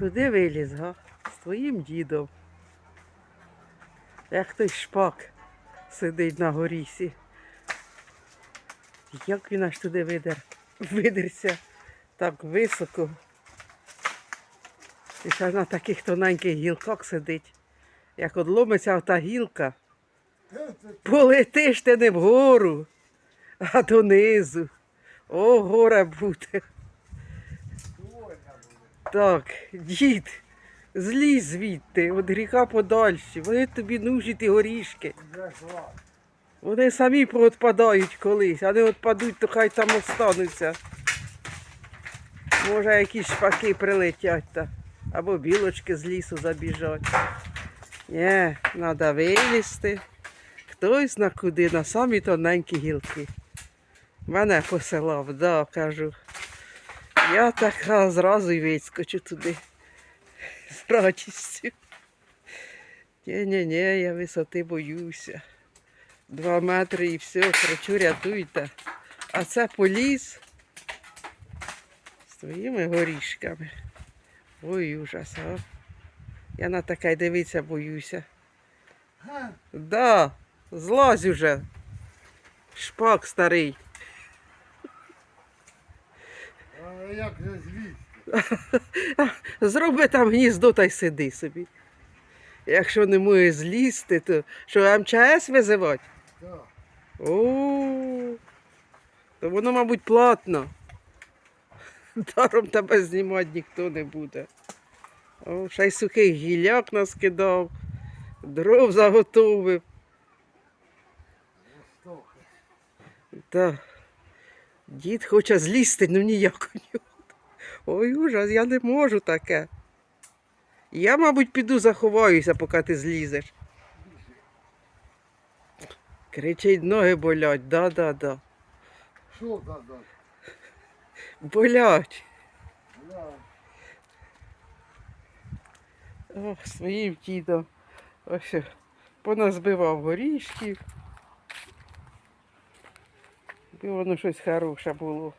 Куди виліз, га? З твоїм дідом. Як той шпак сидить на горісі. Як він аж туди видер, видерся так високо. І ще на таких тоненьких гілках сидить. Як одломиться та гілка, полетиш ти не вгору, а донизу. О, горе буде. Так, дід, злізь звідти, від гріха подальші. Вони тобі нужні ті горішки. Вони самі поотпадають колись, а не відпадуть, то хай там остануться. Може, якісь шпаки прилетять та, або білочки з лісу забіжать. Ні, треба вилізти. Хтось на куди, на самі тоненькі гілки. Мене посилав, да, кажу. Я така зразу й вискочу туди з радістю. Ні-ні-ні, я висоти боюся. Два метри і все, кричу, рятуйте. А це поліз з твоїми горішками. Ой, ужас, а. Я на таке дивитися боюся. Да, злазь уже. Шпак старий. А як же звідси? Зроби там гніздо та й сиди собі. Якщо не можеш злізти, то що МЧС визивати? Так. О, то воно, мабуть, платно. Даром тебе знімати ніхто не буде. О, ще й сухий гіляк наскидав, дров заготовив. Востока. Дід хоче злізти, ну ніяк у нього. Ой, ужас, я не можу таке. Я, мабуть, піду заховаюся, поки ти злізеш. Кричить, ноги болять, да-да-да. Що да-да? Болять. Ох, своїм дідом. Ось поназбивав горішків. І воно щось хороше було.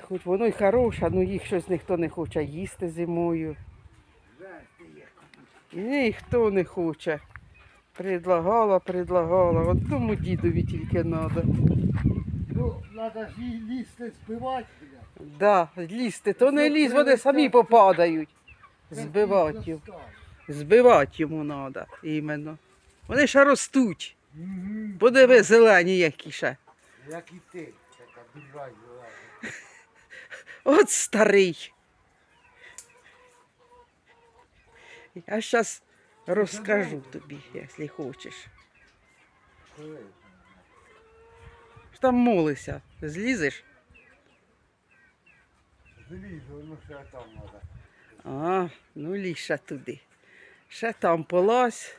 Хоч воно й хороше, але їх щось ніхто не хоче їсти зимою. Ніхто не хоче. Предлагала, предлагала. Одному дідові тільки треба. Ну, треба ж її лізти збивати, блядь. Да, лізти, то не лізь, вони самі попадають. Збивати. Збивати йому треба іменно. Вони ще ростуть. Угу. Подиви зелені які ще. Як і ти, така дура зелена. От старий. Я зараз розкажу тобі, якщо хочеш. Коли? Там молися, злізеш. Залізу, ну ще там треба. А, ну лізь ще туди. Ще там полазь.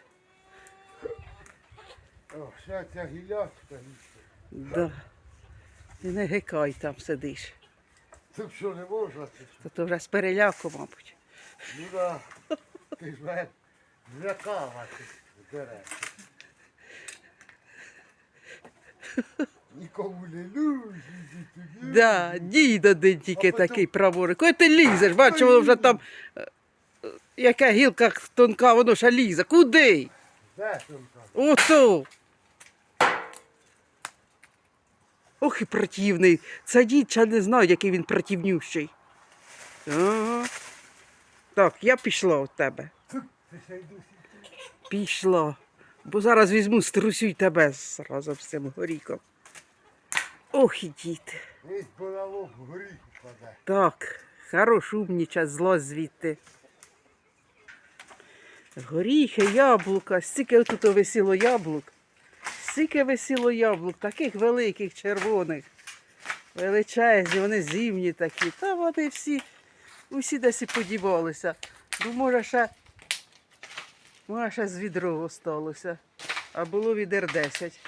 Ще ця гілячка. Да. І не гикай там сидиш. Це що не можна? То, то вже з переляку, мабуть. Ну да. Ти ж мене злякала ти дерев. Нікому не діти. Да, дід один тільки такий праворук. Коли ти лізеш, бачиш, воно вже там е, е, яка гілка тонка, воно ще лізе. Куди? Де там? Ото. Ох і противний. Це дід ще не знаю, який він противнющий. Ага. Так, я пішла від тебе. Пішла. Бо зараз візьму, струсю й тебе разом з цим горіком. Ох і дід. Весь болалок в горіх впаде. Так, хорош умніча, зло звідти. Горіхи, яблука, стільки тут висіло яблук. Стільки висіло яблук, таких великих, червоних. Величезні, вони зимні такі. Та вони всі, усі десь і подівалися. Може, ще, може, ще з відро осталося. А було відер 10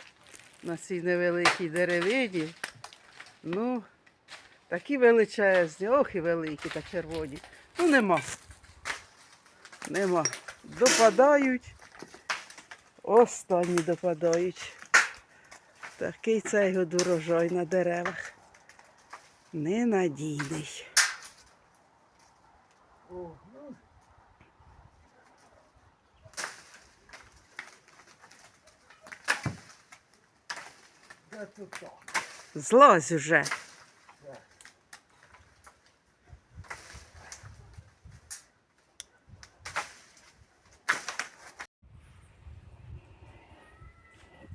на цій невеликій деревині. Ну, Такі величезні, ох і великі та червоні. Ну нема. Нема. Допадають. Останні допадають. Такий цей урожай на деревах. Ненадійний. Злазь уже.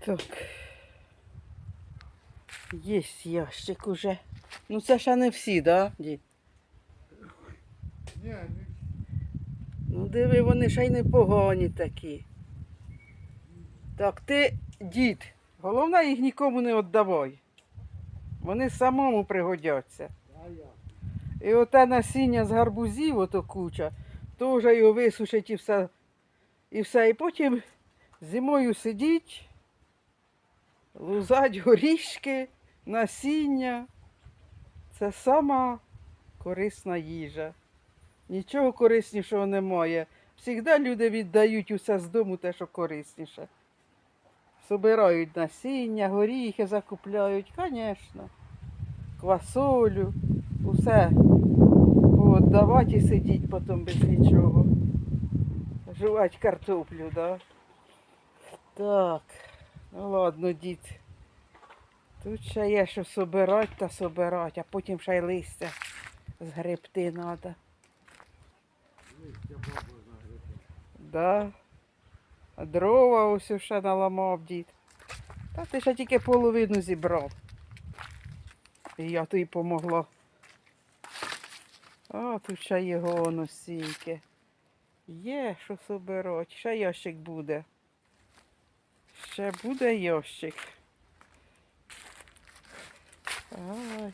Так. Є ящик уже. Ну це ще не всі, да, дід? Ні, ні. Ну диви, вони ще й непогані такі. Так, ти, дід, головне їх нікому не віддавай. Вони самому пригодяться. І оте насіння з гарбузів, ото куча, то вже його висушить і все. І все. І потім зимою сидіть, лузать горішки, насіння. Це сама корисна їжа. Нічого кориснішого немає. Всігда люди віддають усе з дому те, що корисніше. Собирають насіння, горіхи закупляють, звісно. Квасолю, усе Отдавати і сидіть потім без нічого. Жувати картоплю, да? Так. Ну ладно, дід. Тут ще є що собирати та собирати, а потім ще й листя згребти треба. Листя баба загребе. Да. А дрова ось ще наламав дід. Та ти ще тільки половину зібрав. І я тобі помогла. А, тут ще його воно. Є, що собирати. Ще ящик буде. Ще буде ящик. Ай.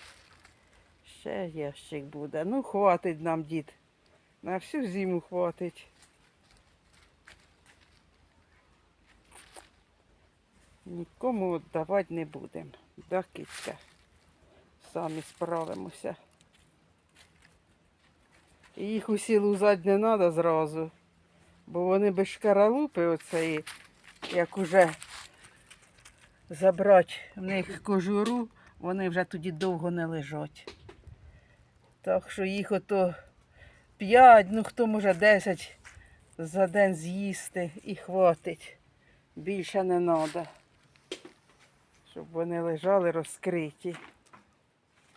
Ще ящик буде. Ну, хватить нам, дід. На всю зиму хватить. Нікому давати не будемо. Да, кицька? Самі справимося. І їх усі лузати не треба зразу, бо вони без шкаралупи оцеї, як уже забрати в них кожуру, вони вже тоді довго не лежать. Так що їх ото 5, ну хто може 10 за день з'їсти і хватить. Більше не треба. Щоб вони лежали розкриті.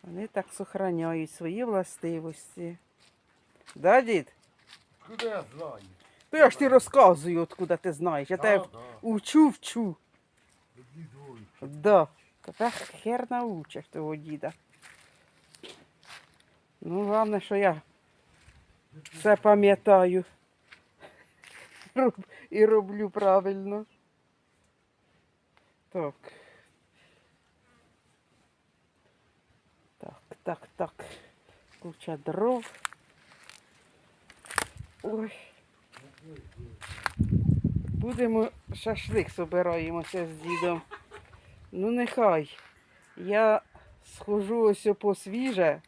Вони так сохраняють свої властивості. Да, дід? Куди я знаю? То я ж ти розказую, откуда ти знаєш. Я Да, тебе да. вчу, вчу. Дідуй. Да. Тебе хер научиш того діда. Ну, головне, що я все пам'ятаю. І роблю правильно. Так. Так, так, так. Куча дров. Ой. Будемо шашлик собираємося з дідом. Ну нехай. Я схожу ось по свіже,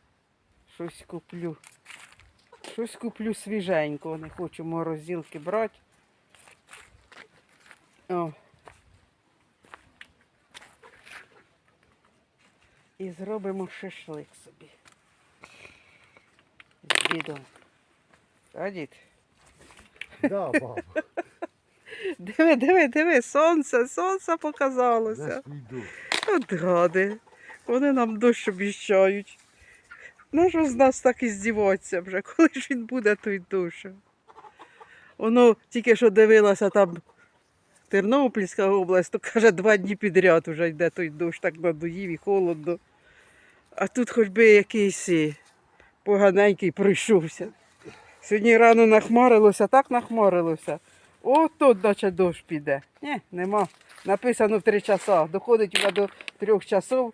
щось куплю. Щось куплю свіженько, не хочу морозилки брати. О. І зробимо шашлик собі. З дідом. А дід? Да, баба. Диви, диви, диви, сонце, сонце показалося. От гади. Вони нам дощ обіщають. Ну що з нас так і здіватися вже, коли ж він буде той дощ. Воно тільки що дивилася там Тернопільська область, то каже, два дні підряд вже йде той дощ, так надоїв і холодно. А тут хоч би якийсь поганенький пройшовся. Сьогодні рано нахмарилося, так нахмарилося. О, тут наче дощ піде. Ні, нема. Написано в три часа. Доходить вже до трьох часов,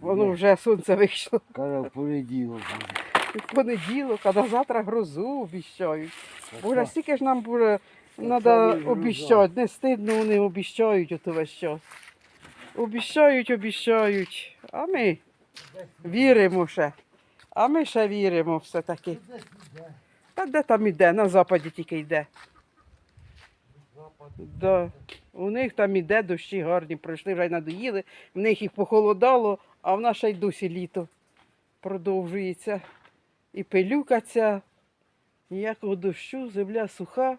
воно вже сонце вийшло. Каже, в понеділок в понеділок, а на завтра грозу обіщають. Боже, стільки ж нам буде треба обіщати. Не стидно вони обіщають ото весь час. Обіщають, обіщають. А ми віримо ще. А ми ще віримо все-таки. Та де там іде? На западі тільки йде. Да. У них там іде дощі гарні, пройшли вже й надоїли, в них їх похолодало, а в нас ще й досі літо продовжується. І пилюка ця Ніякого дощу, земля суха.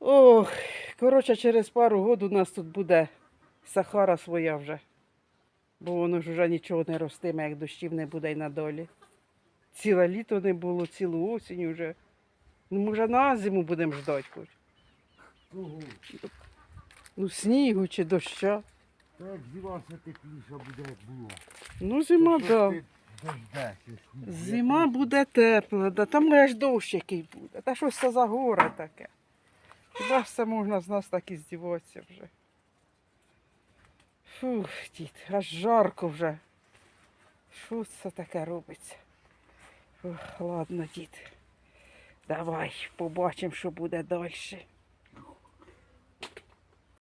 Ох, коротше, через пару год у нас тут буде Сахара своя вже. Бо воно ж вже нічого не ростиме, як дощів не буде й надолі. Ціле літо не було, цілу осінь вже. Ну, може, на зиму будемо ждати хоч. Кого? Ну, снігу чи доща. Та як зима все тепліша буде, як було. Ну, зима, так. Да. сніг? Зима буде тепла, да. там аж дощ який буде. Та щось це за горе таке. Хіба ж це можна з нас так і здіватися вже? Фух, дід, аж жарко вже. Що це таке робиться? Фух, ладно, дід. Давай побачимо, що буде далі.